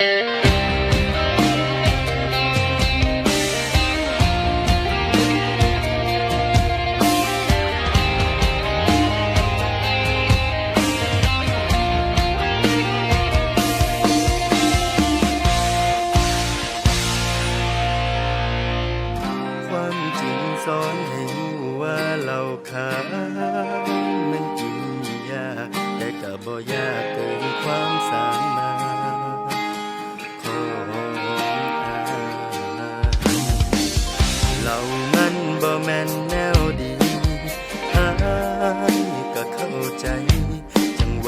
ความจริงสอนให้รู้ว่าเราขามันกินยาก แต่ก็บ่ยากเกินความสามารถ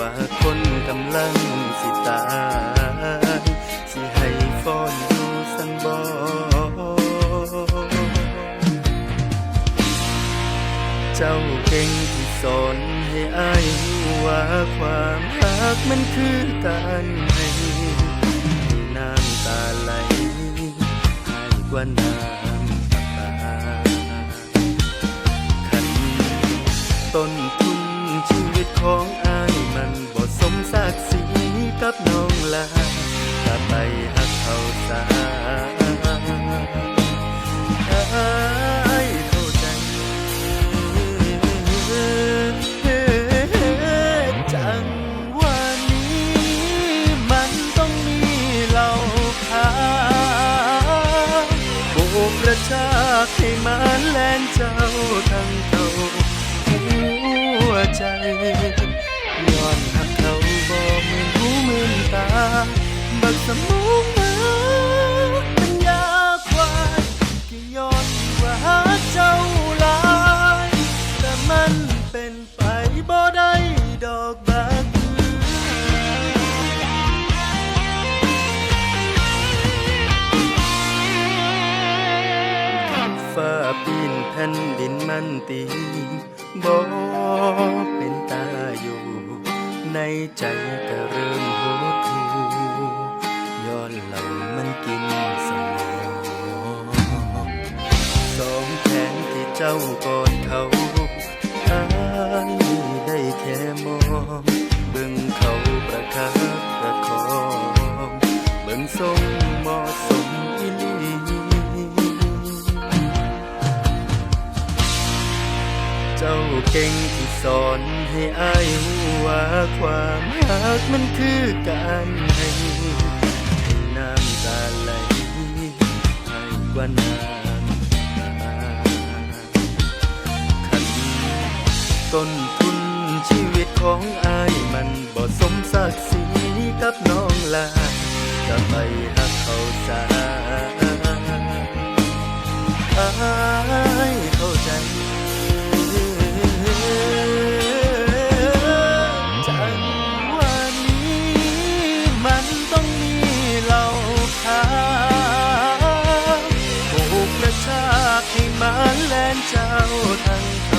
ว่าคนกำลังสิตาย สิให้ฟ้อนอยู่สันบ่เจ้าเก่งที่สอนให้อายว่าความรักมันคือการให้ให้น้ำตาไหลให้กว่าน้ำตาขันต้นทุนชีวิตของอ มันบ่สมศักดิ์ศรีกับน้องลาถ้าไปหักเขาสาอายเขาใจจังวันนี้มันต้องมีเหล่าขาวโบกกระชากให้มันแลนเจ้าทั้งเขา ว่าหาเจ้าลายแต่มันเป็นไปบ่ได้ดอกบากฟ้าปีนแผ่นดินมันตีบ่เป็นตาอยู่ ในใจก็เริ่ม เจ้าเก่งที่สอนให้อายรู้ว่าความรักมันคือการให้ให้น้ำตาไหลให้กว่าน้ำตาขันต้นทุนชีวิตของอายมันบ่สมศักดิ์ศรีกับน้องลาจะไปหักเขาสา ทั้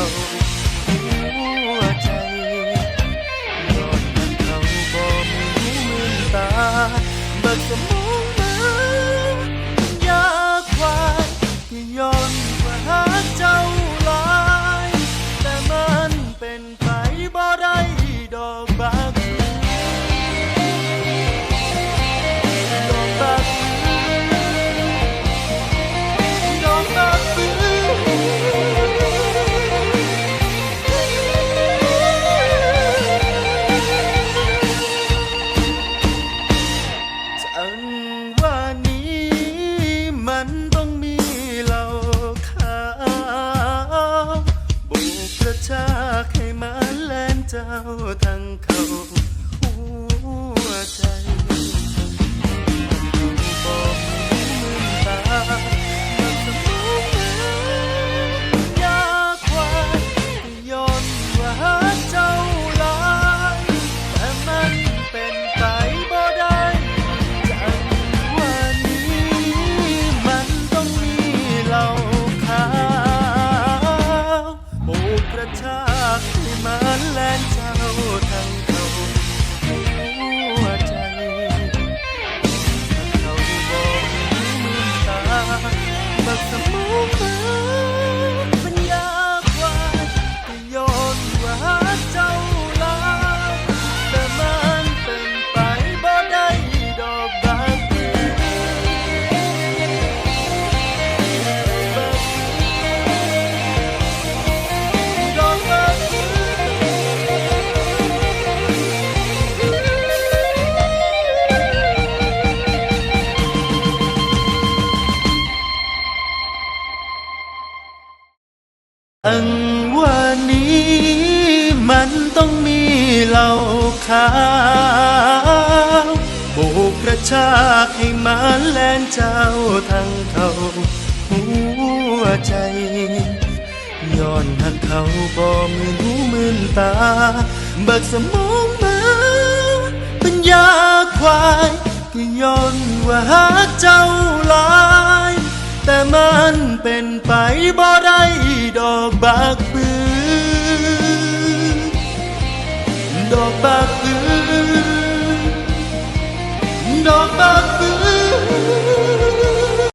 เจ้าทั้งเขาหัวใจบอก อาวโบกกระชากให้มาแลนเจ้าทั้งเขาหัวใจย้อนหักเขาบ่มือหูมืนตา เบิกสมองมาป็นยาควายก็ย้อนว่าหักเจ้าลาย แต่มันเป็นไปบ่